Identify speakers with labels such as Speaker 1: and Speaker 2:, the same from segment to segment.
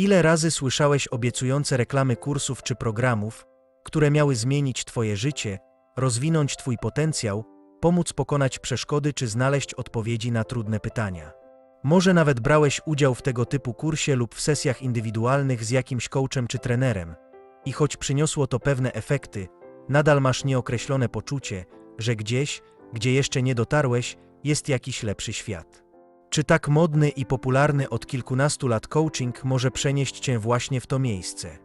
Speaker 1: Ile razy słyszałeś obiecujące reklamy kursów czy programów, które miały zmienić Twoje życie, rozwinąć Twój potencjał, pomóc pokonać przeszkody czy znaleźć odpowiedzi na trudne pytania? Może nawet brałeś udział w tego typu kursie lub w sesjach indywidualnych z jakimś coachem czy trenerem. I choć przyniosło to pewne efekty, nadal masz nieokreślone poczucie, że gdzieś, gdzie jeszcze nie dotarłeś, jest jakiś lepszy świat. Czy tak modny i popularny od kilkunastu lat coaching może przenieść cię właśnie w to miejsce?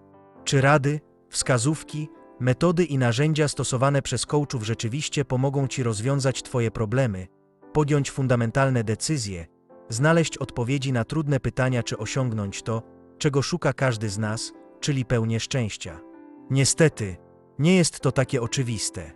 Speaker 1: Czy rady, wskazówki, metody i narzędzia stosowane przez coachów rzeczywiście pomogą ci rozwiązać twoje problemy, podjąć fundamentalne decyzje, znaleźć odpowiedzi na trudne pytania czy osiągnąć to, czego szuka każdy z nas, czyli pełnię szczęścia? Niestety, nie jest to takie oczywiste.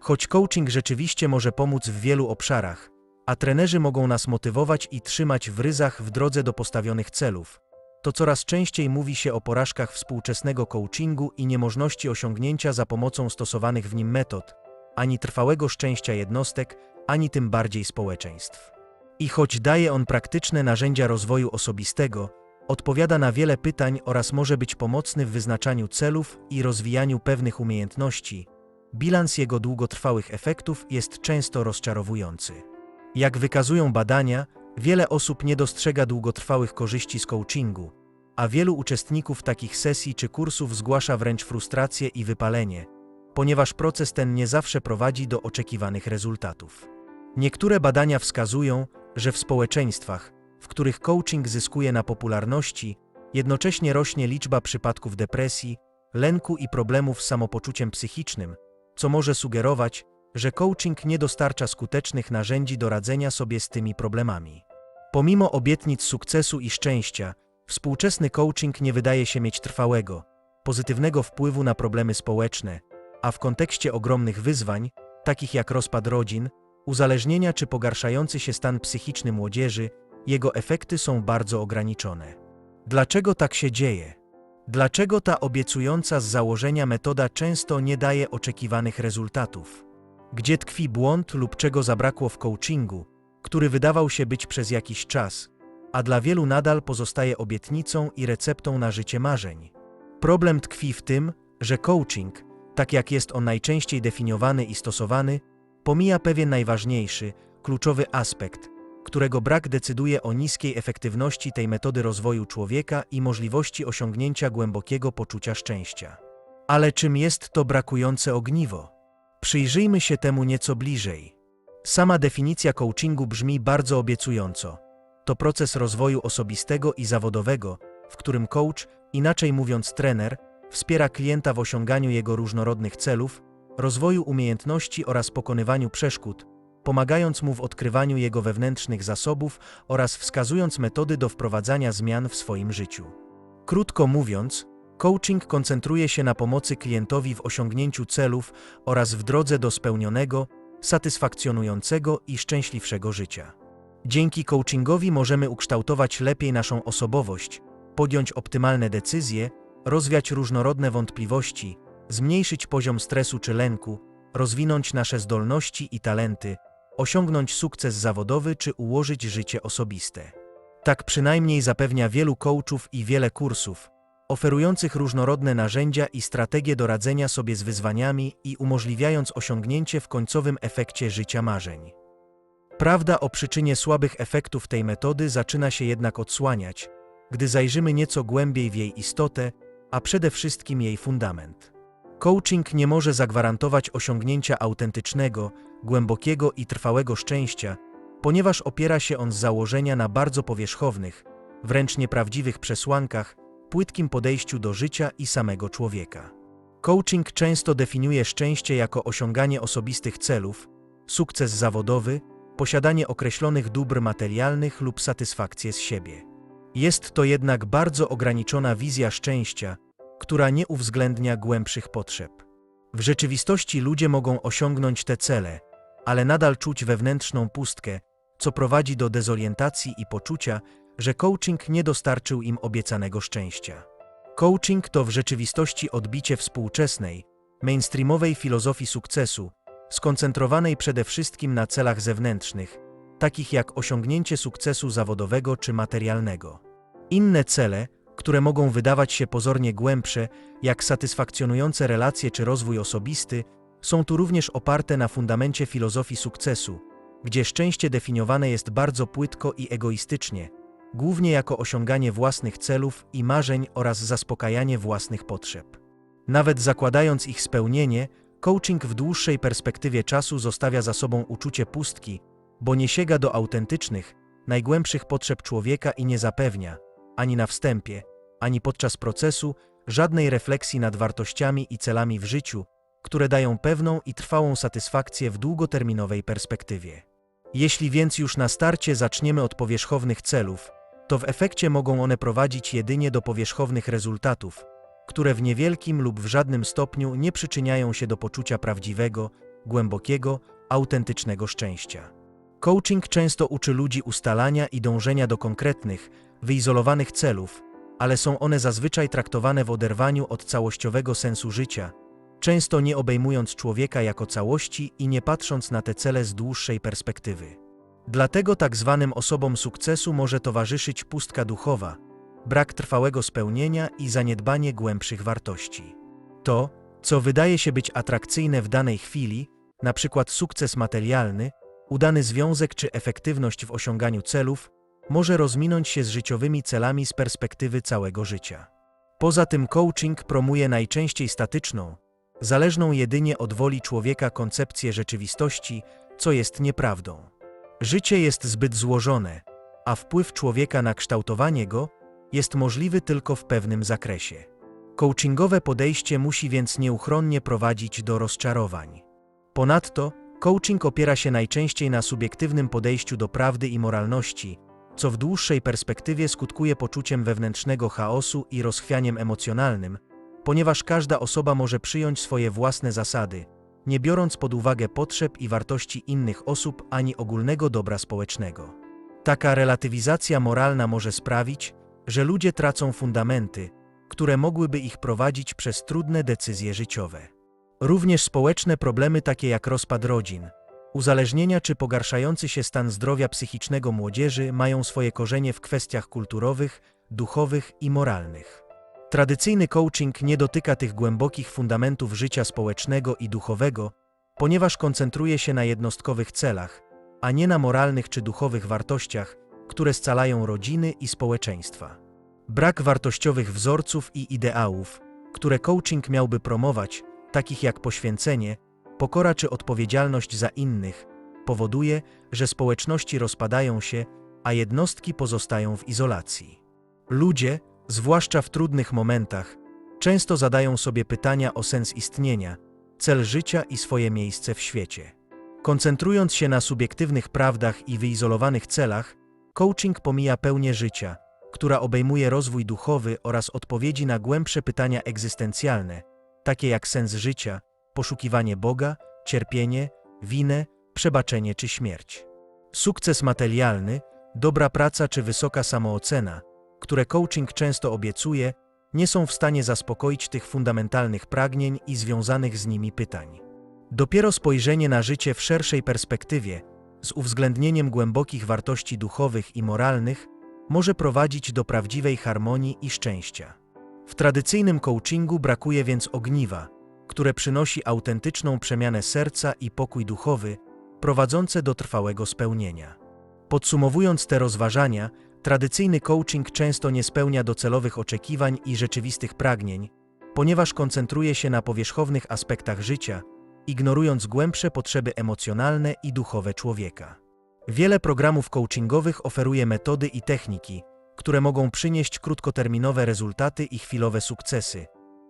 Speaker 1: Choć coaching rzeczywiście może pomóc w wielu obszarach, a trenerzy mogą nas motywować i trzymać w ryzach w drodze do postawionych celów, to coraz częściej mówi się o porażkach współczesnego coachingu i niemożności osiągnięcia za pomocą stosowanych w nim metod, ani trwałego szczęścia jednostek, ani tym bardziej społeczeństw. I choć daje on praktyczne narzędzia rozwoju osobistego, odpowiada na wiele pytań oraz może być pomocny w wyznaczaniu celów i rozwijaniu pewnych umiejętności, bilans jego długotrwałych efektów jest często rozczarowujący. Jak wykazują badania, wiele osób nie dostrzega długotrwałych korzyści z coachingu, a wielu uczestników takich sesji czy kursów zgłasza wręcz frustrację i wypalenie, ponieważ proces ten nie zawsze prowadzi do oczekiwanych rezultatów. Niektóre badania wskazują, że w społeczeństwach, w których coaching zyskuje na popularności, jednocześnie rośnie liczba przypadków depresji, lęku i problemów z samopoczuciem psychicznym, co może sugerować, że coaching nie dostarcza skutecznych narzędzi do radzenia sobie z tymi problemami. Pomimo obietnic sukcesu i szczęścia, współczesny coaching nie wydaje się mieć trwałego, pozytywnego wpływu na problemy społeczne, a w kontekście ogromnych wyzwań, takich jak rozpad rodzin, uzależnienia czy pogarszający się stan psychiczny młodzieży, jego efekty są bardzo ograniczone. Dlaczego tak się dzieje? Dlaczego ta obiecująca z założenia metoda często nie daje oczekiwanych rezultatów? Gdzie tkwi błąd lub czego zabrakło w coachingu, który wydawał się być przez jakiś czas, a dla wielu nadal pozostaje obietnicą i receptą na życie marzeń? Problem tkwi w tym, że coaching, tak jak jest on najczęściej definiowany i stosowany, pomija pewien najważniejszy, kluczowy aspekt, którego brak decyduje o niskiej efektywności tej metody rozwoju człowieka i możliwości osiągnięcia głębokiego poczucia szczęścia. Ale czym jest to brakujące ogniwo? Przyjrzyjmy się temu nieco bliżej. Sama definicja coachingu brzmi bardzo obiecująco. To proces rozwoju osobistego i zawodowego, w którym coach, inaczej mówiąc trener, wspiera klienta w osiąganiu jego różnorodnych celów, rozwoju umiejętności oraz pokonywaniu przeszkód, pomagając mu w odkrywaniu jego wewnętrznych zasobów oraz wskazując metody do wprowadzania zmian w swoim życiu. Krótko mówiąc, coaching koncentruje się na pomocy klientowi w osiągnięciu celów oraz w drodze do spełnionego, satysfakcjonującego i szczęśliwszego życia. Dzięki coachingowi możemy ukształtować lepiej naszą osobowość, podjąć optymalne decyzje, rozwiać różnorodne wątpliwości, zmniejszyć poziom stresu czy lęku, rozwinąć nasze zdolności i talenty, osiągnąć sukces zawodowy czy ułożyć życie osobiste. Tak przynajmniej zapewnia wielu coachów i wiele kursów, oferujących różnorodne narzędzia i strategie do radzenia sobie z wyzwaniami i umożliwiając osiągnięcie w końcowym efekcie życia marzeń. Prawda o przyczynie słabych efektów tej metody zaczyna się jednak odsłaniać, gdy zajrzymy nieco głębiej w jej istotę, a przede wszystkim jej fundament. Coaching nie może zagwarantować osiągnięcia autentycznego, głębokiego i trwałego szczęścia, ponieważ opiera się on z założenia na bardzo powierzchownych, wręcz nieprawdziwych przesłankach, płytkim podejściu do życia i samego człowieka. Coaching często definiuje szczęście jako osiąganie osobistych celów, sukces zawodowy, posiadanie określonych dóbr materialnych lub satysfakcję z siebie. Jest to jednak bardzo ograniczona wizja szczęścia, która nie uwzględnia głębszych potrzeb. W rzeczywistości ludzie mogą osiągnąć te cele, ale nadal czuć wewnętrzną pustkę, co prowadzi do dezorientacji i poczucia, że coaching nie dostarczył im obiecanego szczęścia. Coaching to w rzeczywistości odbicie współczesnej, mainstreamowej filozofii sukcesu, skoncentrowanej przede wszystkim na celach zewnętrznych, takich jak osiągnięcie sukcesu zawodowego czy materialnego. Inne cele, które mogą wydawać się pozornie głębsze, jak satysfakcjonujące relacje czy rozwój osobisty, są tu również oparte na fundamencie filozofii sukcesu, gdzie szczęście definiowane jest bardzo płytko i egoistycznie, głównie jako osiąganie własnych celów i marzeń oraz zaspokajanie własnych potrzeb. Nawet zakładając ich spełnienie, coaching w dłuższej perspektywie czasu zostawia za sobą uczucie pustki, bo nie sięga do autentycznych, najgłębszych potrzeb człowieka i nie zapewnia, ani na wstępie, ani podczas procesu, żadnej refleksji nad wartościami i celami w życiu, które dają pewną i trwałą satysfakcję w długoterminowej perspektywie. Jeśli więc już na starcie zaczniemy od powierzchownych celów, to w efekcie mogą one prowadzić jedynie do powierzchownych rezultatów, które w niewielkim lub w żadnym stopniu nie przyczyniają się do poczucia prawdziwego, głębokiego, autentycznego szczęścia. Coaching często uczy ludzi ustalania i dążenia do konkretnych, wyizolowanych celów, ale są one zazwyczaj traktowane w oderwaniu od całościowego sensu życia, często nie obejmując człowieka jako całości i nie patrząc na te cele z dłuższej perspektywy. Dlatego tak zwanym osobom sukcesu może towarzyszyć pustka duchowa, brak trwałego spełnienia i zaniedbanie głębszych wartości. To, co wydaje się być atrakcyjne w danej chwili, na przykład sukces materialny, udany związek czy efektywność w osiąganiu celów, może rozminąć się z życiowymi celami z perspektywy całego życia. Poza tym coaching promuje najczęściej statyczną, zależną jedynie od woli człowieka koncepcję rzeczywistości, co jest nieprawdą. Życie jest zbyt złożone, a wpływ człowieka na kształtowanie go jest możliwy tylko w pewnym zakresie. Coachingowe podejście musi więc nieuchronnie prowadzić do rozczarowań. Ponadto, coaching opiera się najczęściej na subiektywnym podejściu do prawdy i moralności, co w dłuższej perspektywie skutkuje poczuciem wewnętrznego chaosu i rozchwianiem emocjonalnym, ponieważ każda osoba może przyjąć swoje własne zasady, nie biorąc pod uwagę potrzeb i wartości innych osób ani ogólnego dobra społecznego. Taka relatywizacja moralna może sprawić, że ludzie tracą fundamenty, które mogłyby ich prowadzić przez trudne decyzje życiowe. Również społeczne problemy takie jak rozpad rodzin, uzależnienia czy pogarszający się stan zdrowia psychicznego młodzieży mają swoje korzenie w kwestiach kulturowych, duchowych i moralnych. Tradycyjny coaching nie dotyka tych głębokich fundamentów życia społecznego i duchowego, ponieważ koncentruje się na jednostkowych celach, a nie na moralnych czy duchowych wartościach, które scalają rodziny i społeczeństwa. Brak wartościowych wzorców i ideałów, które coaching miałby promować, takich jak poświęcenie, pokora czy odpowiedzialność za innych, powoduje, że społeczności rozpadają się, a jednostki pozostają w izolacji. Ludzie, zwłaszcza w trudnych momentach, często zadają sobie pytania o sens istnienia, cel życia i swoje miejsce w świecie. Koncentrując się na subiektywnych prawdach i wyizolowanych celach, coaching pomija pełnię życia, która obejmuje rozwój duchowy oraz odpowiedzi na głębsze pytania egzystencjalne, takie jak sens życia, poszukiwanie Boga, cierpienie, winę, przebaczenie czy śmierć. Sukces materialny, dobra praca czy wysoka samoocena, które coaching często obiecuje, nie są w stanie zaspokoić tych fundamentalnych pragnień i związanych z nimi pytań. Dopiero spojrzenie na życie w szerszej perspektywie, z uwzględnieniem głębokich wartości duchowych i moralnych, może prowadzić do prawdziwej harmonii i szczęścia. W tradycyjnym coachingu brakuje więc ogniwa, które przynosi autentyczną przemianę serca i pokój duchowy, prowadzące do trwałego spełnienia. Podsumowując te rozważania, tradycyjny coaching często nie spełnia docelowych oczekiwań i rzeczywistych pragnień, ponieważ koncentruje się na powierzchownych aspektach życia, ignorując głębsze potrzeby emocjonalne i duchowe człowieka. Wiele programów coachingowych oferuje metody i techniki, które mogą przynieść krótkoterminowe rezultaty i chwilowe sukcesy,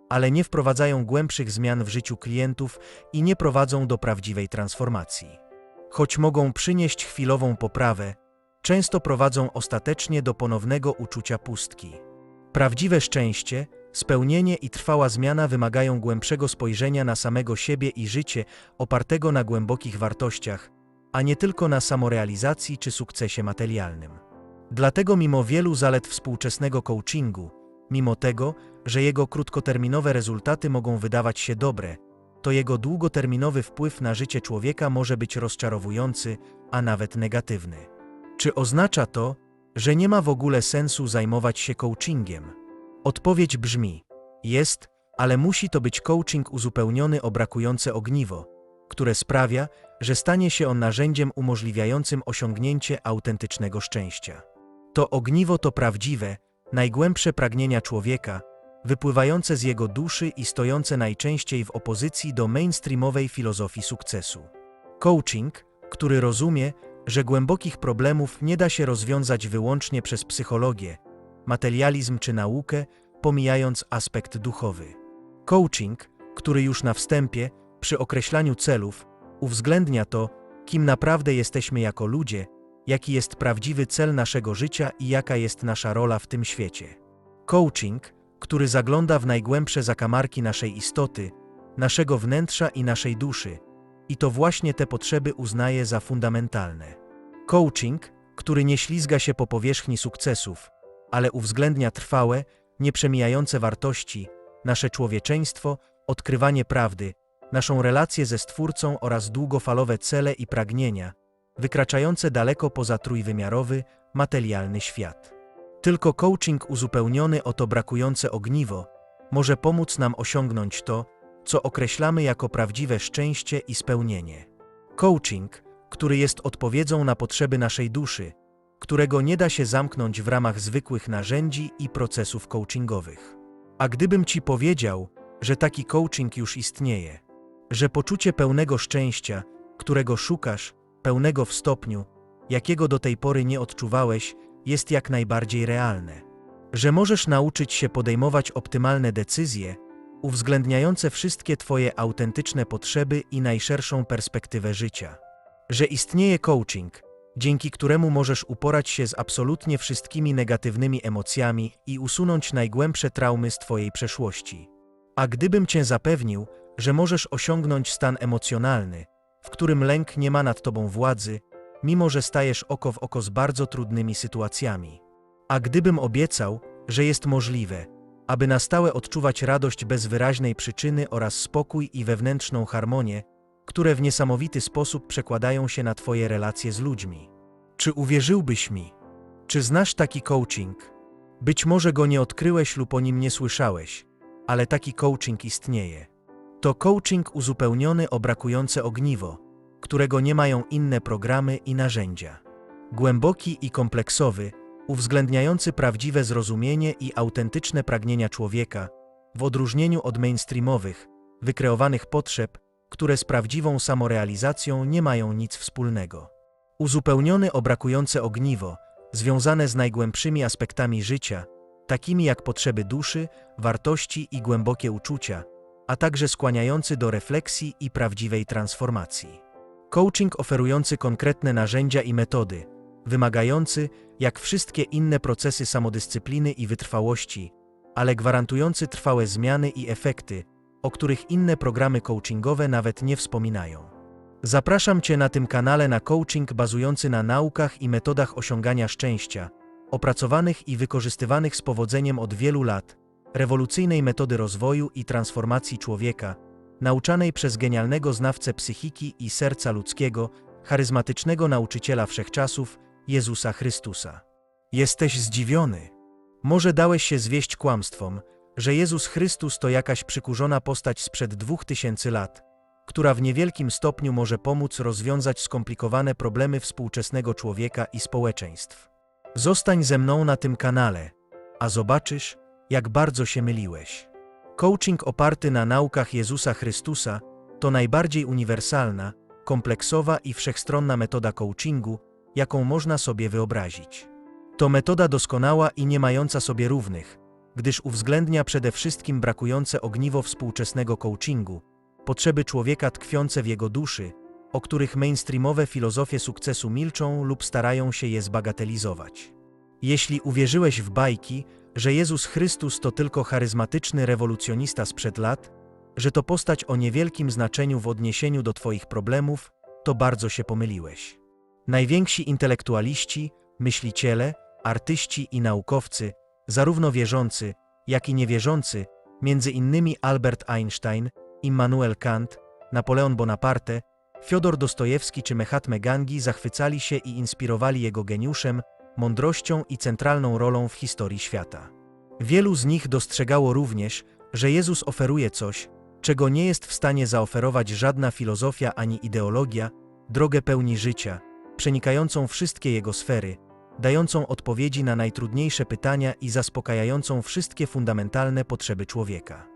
Speaker 1: ale nie wprowadzają głębszych zmian w życiu klientów i nie prowadzą do prawdziwej transformacji. Choć mogą przynieść chwilową poprawę, często prowadzą ostatecznie do ponownego uczucia pustki. Prawdziwe szczęście, spełnienie i trwała zmiana wymagają głębszego spojrzenia na samego siebie i życie opartego na głębokich wartościach, a nie tylko na samorealizacji czy sukcesie materialnym. Dlatego mimo wielu zalet współczesnego coachingu, mimo tego, że jego krótkoterminowe rezultaty mogą wydawać się dobre, to jego długoterminowy wpływ na życie człowieka może być rozczarowujący, a nawet negatywny. Czy oznacza to, że nie ma w ogóle sensu zajmować się coachingiem? Odpowiedź brzmi: jest, ale musi to być coaching uzupełniony o brakujące ogniwo, które sprawia, że stanie się on narzędziem umożliwiającym osiągnięcie autentycznego szczęścia. To ogniwo to prawdziwe, najgłębsze pragnienia człowieka, wypływające z jego duszy i stojące najczęściej w opozycji do mainstreamowej filozofii sukcesu. Coaching, który rozumie, że głębokich problemów nie da się rozwiązać wyłącznie przez psychologię, materializm czy naukę, pomijając aspekt duchowy. Coaching, który już na wstępie, przy określaniu celów, uwzględnia to, kim naprawdę jesteśmy jako ludzie, jaki jest prawdziwy cel naszego życia i jaka jest nasza rola w tym świecie. Coaching, który zagląda w najgłębsze zakamarki naszej istoty, naszego wnętrza i naszej duszy, i to właśnie te potrzeby uznaje za fundamentalne. Coaching, który nie ślizga się po powierzchni sukcesów, ale uwzględnia trwałe, nieprzemijające wartości, nasze człowieczeństwo, odkrywanie prawdy, naszą relację ze Stwórcą oraz długofalowe cele i pragnienia, wykraczające daleko poza trójwymiarowy, materialny świat. Tylko coaching uzupełniony o to brakujące ogniwo może pomóc nam osiągnąć to, co określamy jako prawdziwe szczęście i spełnienie. Coaching, który jest odpowiedzią na potrzeby naszej duszy, którego nie da się zamknąć w ramach zwykłych narzędzi i procesów coachingowych. A gdybym ci powiedział, że taki coaching już istnieje, że poczucie pełnego szczęścia, którego szukasz, pełnego w stopniu, jakiego do tej pory nie odczuwałeś, jest jak najbardziej realne. Że możesz nauczyć się podejmować optymalne decyzje, uwzględniające wszystkie Twoje autentyczne potrzeby i najszerszą perspektywę życia. Że istnieje coaching, dzięki któremu możesz uporać się z absolutnie wszystkimi negatywnymi emocjami i usunąć najgłębsze traumy z Twojej przeszłości. A gdybym Cię zapewnił, że możesz osiągnąć stan emocjonalny, w którym lęk nie ma nad Tobą władzy, mimo że stajesz oko w oko z bardzo trudnymi sytuacjami. A gdybym obiecał, że jest możliwe, aby na stałe odczuwać radość bez wyraźnej przyczyny oraz spokój i wewnętrzną harmonię, które w niesamowity sposób przekładają się na Twoje relacje z ludźmi. Czy uwierzyłbyś mi? Czy znasz taki coaching? Być może go nie odkryłeś lub o nim nie słyszałeś, ale taki coaching istnieje. To coaching uzupełniony o brakujące ogniwo, którego nie mają inne programy i narzędzia. Głęboki i kompleksowy, uwzględniający prawdziwe zrozumienie i autentyczne pragnienia człowieka, w odróżnieniu od mainstreamowych, wykreowanych potrzeb, które z prawdziwą samorealizacją nie mają nic wspólnego. Uzupełniony o brakujące ogniwo, związane z najgłębszymi aspektami życia, takimi jak potrzeby duszy, wartości i głębokie uczucia, a także skłaniający do refleksji i prawdziwej transformacji. Coaching oferujący konkretne narzędzia i metody, wymagający, jak wszystkie inne procesy samodyscypliny i wytrwałości, ale gwarantujący trwałe zmiany i efekty, o których inne programy coachingowe nawet nie wspominają. Zapraszam Cię na tym kanale na coaching bazujący na naukach i metodach osiągania szczęścia, opracowanych i wykorzystywanych z powodzeniem od wielu lat, rewolucyjnej metody rozwoju i transformacji człowieka, nauczanej przez genialnego znawcę psychiki i serca ludzkiego, charyzmatycznego nauczyciela wszechczasów, Jezusa Chrystusa. Jesteś zdziwiony. Może dałeś się zwieść kłamstwom, że Jezus Chrystus to jakaś przykurzona postać sprzed dwóch tysięcy lat, która w niewielkim stopniu może pomóc rozwiązać skomplikowane problemy współczesnego człowieka i społeczeństw. Zostań ze mną na tym kanale, a zobaczysz, jak bardzo się myliłeś. Coaching oparty na naukach Jezusa Chrystusa to najbardziej uniwersalna, kompleksowa i wszechstronna metoda coachingu, jaką można sobie wyobrazić. To metoda doskonała i nie mająca sobie równych, gdyż uwzględnia przede wszystkim brakujące ogniwo współczesnego coachingu, potrzeby człowieka tkwiące w jego duszy, o których mainstreamowe filozofie sukcesu milczą lub starają się je zbagatelizować. Jeśli uwierzyłeś w bajki, że Jezus Chrystus to tylko charyzmatyczny rewolucjonista sprzed lat, że to postać o niewielkim znaczeniu w odniesieniu do Twoich problemów, to bardzo się pomyliłeś. Najwięksi intelektualiści, myśliciele, artyści i naukowcy, zarówno wierzący, jak i niewierzący, między innymi Albert Einstein, Immanuel Kant, Napoleon Bonaparte, Fiodor Dostojewski czy Mahatma Gandhi zachwycali się i inspirowali jego geniuszem, mądrością i centralną rolą w historii świata. Wielu z nich dostrzegało również, że Jezus oferuje coś, czego nie jest w stanie zaoferować żadna filozofia ani ideologia, drogę pełni życia, przenikającą wszystkie jego sfery, dającą odpowiedzi na najtrudniejsze pytania i zaspokajającą wszystkie fundamentalne potrzeby człowieka.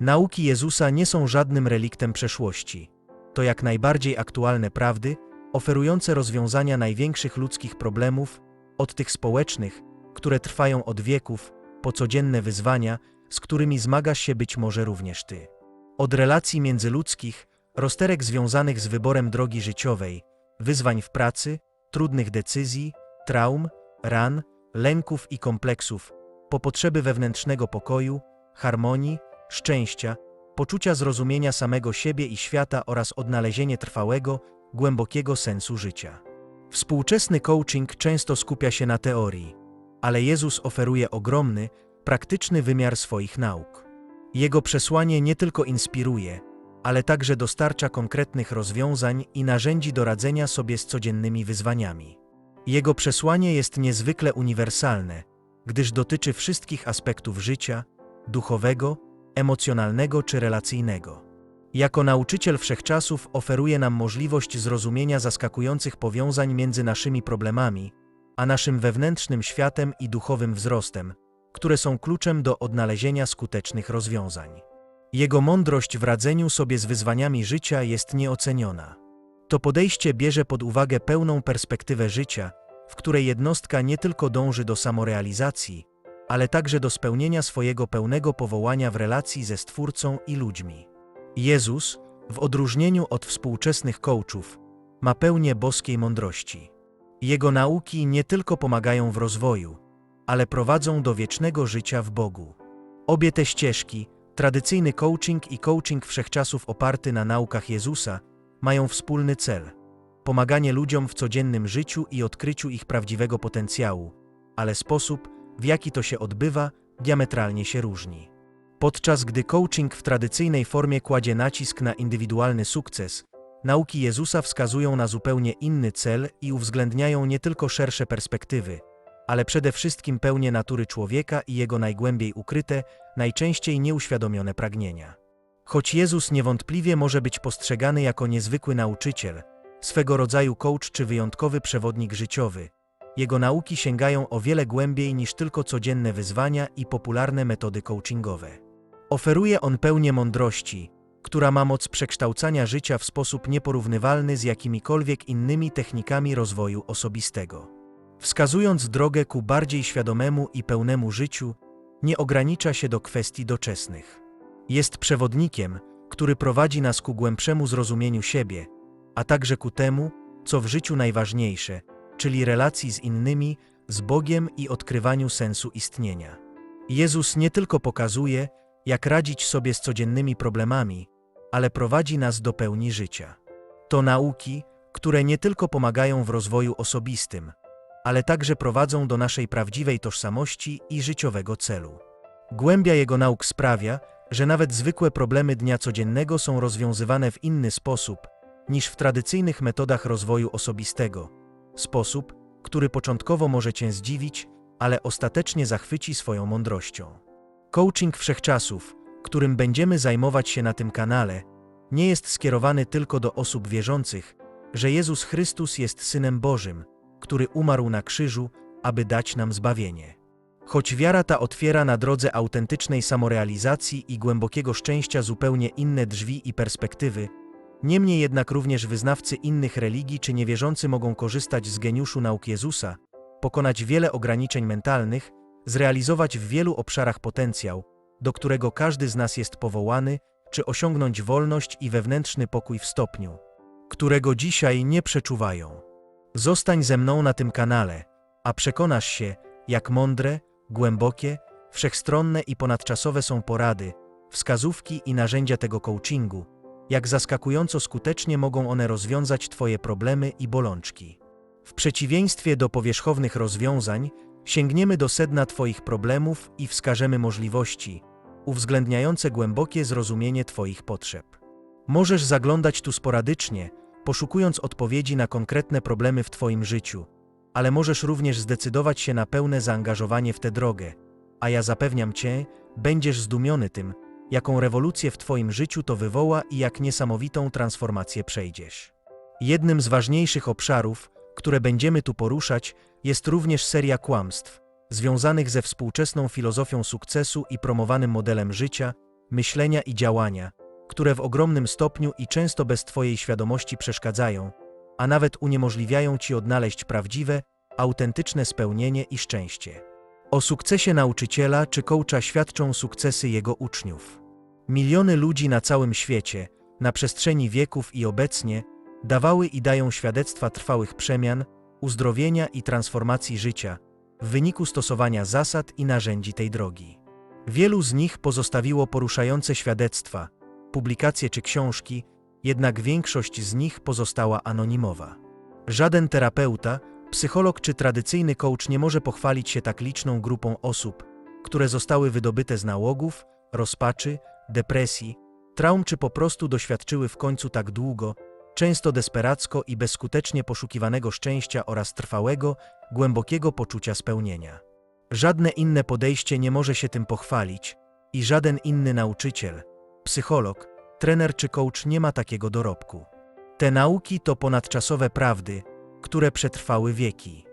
Speaker 1: Nauki Jezusa nie są żadnym reliktem przeszłości. To jak najbardziej aktualne prawdy, oferujące rozwiązania największych ludzkich problemów, od tych społecznych, które trwają od wieków, po codzienne wyzwania, z którymi zmagasz się być może również ty. Od relacji międzyludzkich, rozterek związanych z wyborem drogi życiowej, wyzwań w pracy, trudnych decyzji, traum, ran, lęków i kompleksów, po potrzeby wewnętrznego pokoju, harmonii, szczęścia, poczucia zrozumienia samego siebie i świata oraz odnalezienie trwałego, głębokiego sensu życia. Współczesny coaching często skupia się na teorii, ale Jezus oferuje ogromny, praktyczny wymiar swoich nauk. Jego przesłanie nie tylko inspiruje, ale także dostarcza konkretnych rozwiązań i narzędzi do radzenia sobie z codziennymi wyzwaniami. Jego przesłanie jest niezwykle uniwersalne, gdyż dotyczy wszystkich aspektów życia duchowego, emocjonalnego czy relacyjnego. Jako nauczyciel wszechczasów oferuje nam możliwość zrozumienia zaskakujących powiązań między naszymi problemami, a naszym wewnętrznym światem i duchowym wzrostem, które są kluczem do odnalezienia skutecznych rozwiązań. Jego mądrość w radzeniu sobie z wyzwaniami życia jest nieoceniona. To podejście bierze pod uwagę pełną perspektywę życia, w której jednostka nie tylko dąży do samorealizacji, ale także do spełnienia swojego pełnego powołania w relacji ze Stwórcą i ludźmi. Jezus, w odróżnieniu od współczesnych coachów, ma pełnię boskiej mądrości. Jego nauki nie tylko pomagają w rozwoju, ale prowadzą do wiecznego życia w Bogu. Obie te ścieżki, tradycyjny coaching i coaching wszechczasów oparty na naukach Jezusa, mają wspólny cel pomaganie ludziom w codziennym życiu i odkryciu ich prawdziwego potencjału, ale sposób, w jaki to się odbywa, diametralnie się różni. Podczas gdy coaching w tradycyjnej formie kładzie nacisk na indywidualny sukces, nauki Jezusa wskazują na zupełnie inny cel i uwzględniają nie tylko szersze perspektywy, ale przede wszystkim pełnię natury człowieka i jego najgłębiej ukryte, najczęściej nieuświadomione pragnienia. Choć Jezus niewątpliwie może być postrzegany jako niezwykły nauczyciel, swego rodzaju coach czy wyjątkowy przewodnik życiowy, jego nauki sięgają o wiele głębiej niż tylko codzienne wyzwania i popularne metody coachingowe. Oferuje on pełnię mądrości, która ma moc przekształcania życia w sposób nieporównywalny z jakimikolwiek innymi technikami rozwoju osobistego. Wskazując drogę ku bardziej świadomemu i pełnemu życiu, nie ogranicza się do kwestii doczesnych. Jest przewodnikiem, który prowadzi nas ku głębszemu zrozumieniu siebie, a także ku temu, co w życiu najważniejsze, czyli relacji z innymi, z Bogiem i odkrywaniu sensu istnienia. Jezus nie tylko pokazuje, jak radzić sobie z codziennymi problemami, ale prowadzi nas do pełni życia. To nauki, które nie tylko pomagają w rozwoju osobistym, ale także prowadzą do naszej prawdziwej tożsamości i życiowego celu. Głębia jego nauk sprawia, że nawet zwykłe problemy dnia codziennego są rozwiązywane w inny sposób niż w tradycyjnych metodach rozwoju osobistego. Sposób, który początkowo może Cię zdziwić, ale ostatecznie zachwyci swoją mądrością. Coaching wszechczasów, którym będziemy zajmować się na tym kanale, nie jest skierowany tylko do osób wierzących, że Jezus Chrystus jest Synem Bożym, który umarł na krzyżu, aby dać nam zbawienie. Choć wiara ta otwiera na drodze autentycznej samorealizacji i głębokiego szczęścia zupełnie inne drzwi i perspektywy, niemniej jednak również wyznawcy innych religii czy niewierzący mogą korzystać z geniuszu nauk Jezusa, pokonać wiele ograniczeń mentalnych, zrealizować w wielu obszarach potencjał, do którego każdy z nas jest powołany, czy osiągnąć wolność i wewnętrzny pokój w stopniu, którego dzisiaj nie przeczuwają. Zostań ze mną na tym kanale, a przekonasz się, jak mądre, głębokie, wszechstronne i ponadczasowe są porady, wskazówki i narzędzia tego coachingu, jak zaskakująco skutecznie mogą one rozwiązać Twoje problemy i bolączki. W przeciwieństwie do powierzchownych rozwiązań, sięgniemy do sedna Twoich problemów i wskażemy możliwości, uwzględniające głębokie zrozumienie Twoich potrzeb. Możesz zaglądać tu sporadycznie, poszukując odpowiedzi na konkretne problemy w Twoim życiu, ale możesz również zdecydować się na pełne zaangażowanie w tę drogę, a ja zapewniam cię, będziesz zdumiony tym, jaką rewolucję w twoim życiu to wywoła i jak niesamowitą transformację przejdziesz. Jednym z ważniejszych obszarów, które będziemy tu poruszać, jest również seria kłamstw, związanych ze współczesną filozofią sukcesu i promowanym modelem życia, myślenia i działania, które w ogromnym stopniu i często bez Twojej świadomości przeszkadzają, a nawet uniemożliwiają Ci odnaleźć prawdziwe, autentyczne spełnienie i szczęście. O sukcesie nauczyciela czy coacha świadczą sukcesy jego uczniów. Miliony ludzi na całym świecie, na przestrzeni wieków i obecnie, dawały i dają świadectwa trwałych przemian, uzdrowienia i transformacji życia w wyniku stosowania zasad i narzędzi tej drogi. Wielu z nich pozostawiło poruszające świadectwa, publikacje czy książki, jednak większość z nich pozostała anonimowa. Żaden terapeuta, psycholog czy tradycyjny coach nie może pochwalić się tak liczną grupą osób, które zostały wydobyte z nałogów, rozpaczy, depresji, traum czy po prostu doświadczyły w końcu tak długo, często desperacko i bezskutecznie poszukiwanego szczęścia oraz trwałego, głębokiego poczucia spełnienia. Żadne inne podejście nie może się tym pochwalić i żaden inny nauczyciel, psycholog, trener czy coach nie ma takiego dorobku. Te nauki to ponadczasowe prawdy, które przetrwały wieki.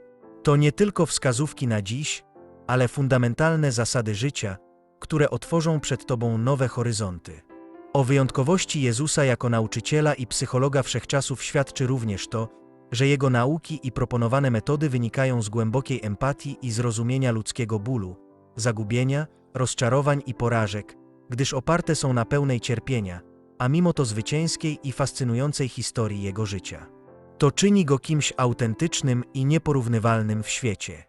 Speaker 1: To nie tylko wskazówki na dziś, ale fundamentalne zasady życia, które otworzą przed Tobą nowe horyzonty. O wyjątkowości Jezusa jako nauczyciela i psychologa wszechczasów świadczy również to, że jego nauki i proponowane metody wynikają z głębokiej empatii i zrozumienia ludzkiego bólu, zagubienia, rozczarowań i porażek, gdyż oparte są na pełnej cierpienia, a mimo to zwycięskiej i fascynującej historii jego życia. To czyni go kimś autentycznym i nieporównywalnym w świecie.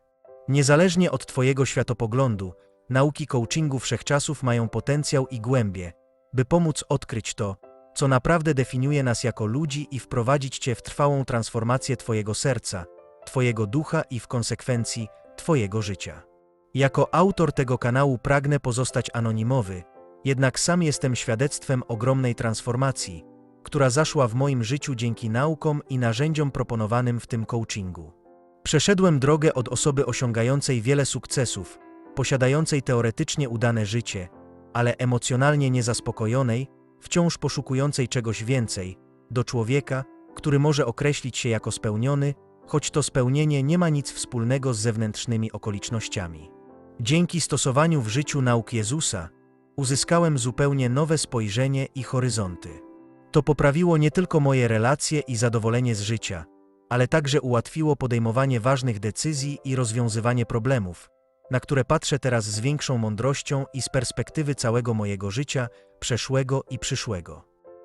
Speaker 1: Niezależnie od Twojego światopoglądu, nauki coachingu wszechczasów mają potencjał i głębię, by pomóc odkryć to, co naprawdę definiuje nas jako ludzi i wprowadzić Cię w trwałą transformację Twojego serca, Twojego ducha i w konsekwencji Twojego życia. Jako autor tego kanału pragnę pozostać anonimowy, jednak sam jestem świadectwem ogromnej transformacji, która zaszła w moim życiu dzięki naukom i narzędziom proponowanym w tym coachingu. Przeszedłem drogę od osoby osiągającej wiele sukcesów, posiadającej teoretycznie udane życie, ale emocjonalnie niezaspokojonej, wciąż poszukującej czegoś więcej, do człowieka, który może określić się jako spełniony, choć to spełnienie nie ma nic wspólnego z zewnętrznymi okolicznościami. Dzięki stosowaniu w życiu nauk Jezusa, uzyskałem zupełnie nowe spojrzenie i horyzonty. To poprawiło nie tylko moje relacje i zadowolenie z życia, ale także ułatwiło podejmowanie ważnych decyzji i rozwiązywanie problemów, na które patrzę teraz z większą mądrością i z perspektywy całego mojego życia, przeszłego i przyszłego.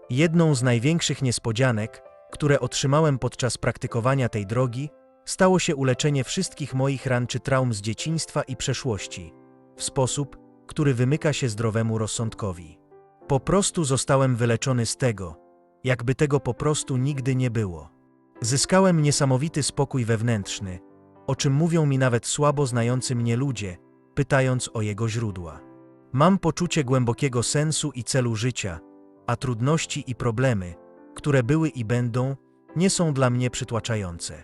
Speaker 1: Jedną z największych niespodzianek, które otrzymałem podczas praktykowania tej drogi, stało się uleczenie wszystkich moich ran czy traum z dzieciństwa i przeszłości, w sposób, który wymyka się zdrowemu rozsądkowi. Po prostu zostałem wyleczony z tego, jakby tego po prostu nigdy nie było. Zyskałem niesamowity spokój wewnętrzny, o czym mówią mi nawet słabo znający mnie ludzie, pytając o jego źródła. Mam poczucie głębokiego sensu i celu życia, a trudności i problemy, które były i będą, nie są dla mnie przytłaczające.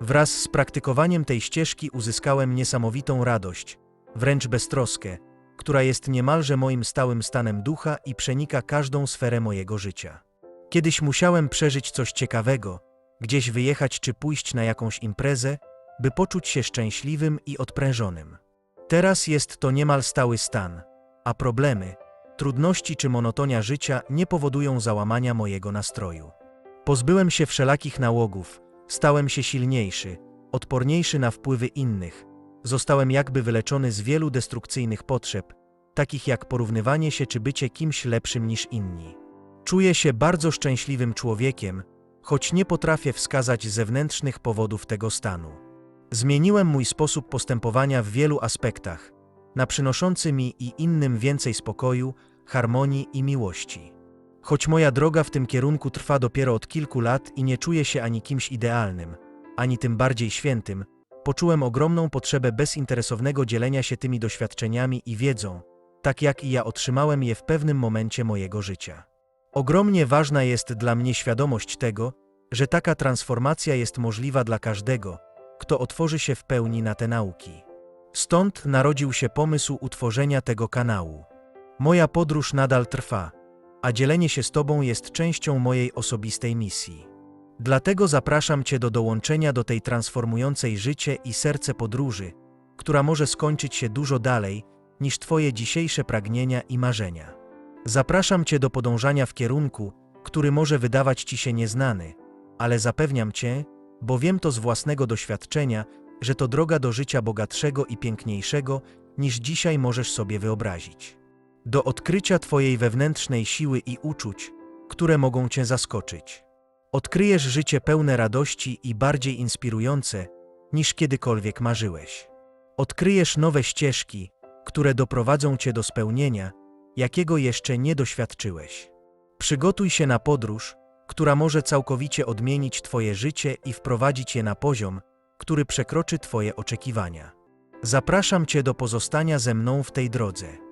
Speaker 1: Wraz z praktykowaniem tej ścieżki uzyskałem niesamowitą radość, wręcz beztroskę, która jest niemalże moim stałym stanem ducha i przenika każdą sferę mojego życia. Kiedyś musiałem przeżyć coś ciekawego, gdzieś wyjechać czy pójść na jakąś imprezę, by poczuć się szczęśliwym i odprężonym. Teraz jest to niemal stały stan, a problemy, trudności czy monotonia życia nie powodują załamania mojego nastroju. Pozbyłem się wszelakich nałogów, stałem się silniejszy, odporniejszy na wpływy innych, zostałem jakby wyleczony z wielu destrukcyjnych potrzeb, takich jak porównywanie się czy bycie kimś lepszym niż inni. Czuję się bardzo szczęśliwym człowiekiem, choć nie potrafię wskazać zewnętrznych powodów tego stanu. Zmieniłem mój sposób postępowania w wielu aspektach, na przynoszący mi i innym więcej spokoju, harmonii i miłości. Choć moja droga w tym kierunku trwa dopiero od kilku lat i nie czuję się ani kimś idealnym, ani tym bardziej świętym, poczułem ogromną potrzebę bezinteresownego dzielenia się tymi doświadczeniami i wiedzą, tak jak i ja otrzymałem je w pewnym momencie mojego życia. Ogromnie ważna jest dla mnie świadomość tego, że taka transformacja jest możliwa dla każdego, kto otworzy się w pełni na te nauki. Stąd narodził się pomysł utworzenia tego kanału. Moja podróż nadal trwa, a dzielenie się z Tobą jest częścią mojej osobistej misji. Dlatego zapraszam Cię do dołączenia do tej transformującej życie i serce podróży, która może skończyć się dużo dalej niż Twoje dzisiejsze pragnienia i marzenia. Zapraszam Cię do podążania w kierunku, który może wydawać Ci się nieznany, ale zapewniam Cię, bo wiem to z własnego doświadczenia, że to droga do życia bogatszego i piękniejszego, niż dzisiaj możesz sobie wyobrazić. Do odkrycia Twojej wewnętrznej siły i uczuć, które mogą Cię zaskoczyć. Odkryjesz życie pełne radości i bardziej inspirujące, niż kiedykolwiek marzyłeś. Odkryjesz nowe ścieżki, które doprowadzą Cię do spełnienia, jakiego jeszcze nie doświadczyłeś. Przygotuj się na podróż, która może całkowicie odmienić Twoje życie i wprowadzić je na poziom, który przekroczy Twoje oczekiwania. Zapraszam Cię do pozostania ze mną w tej drodze.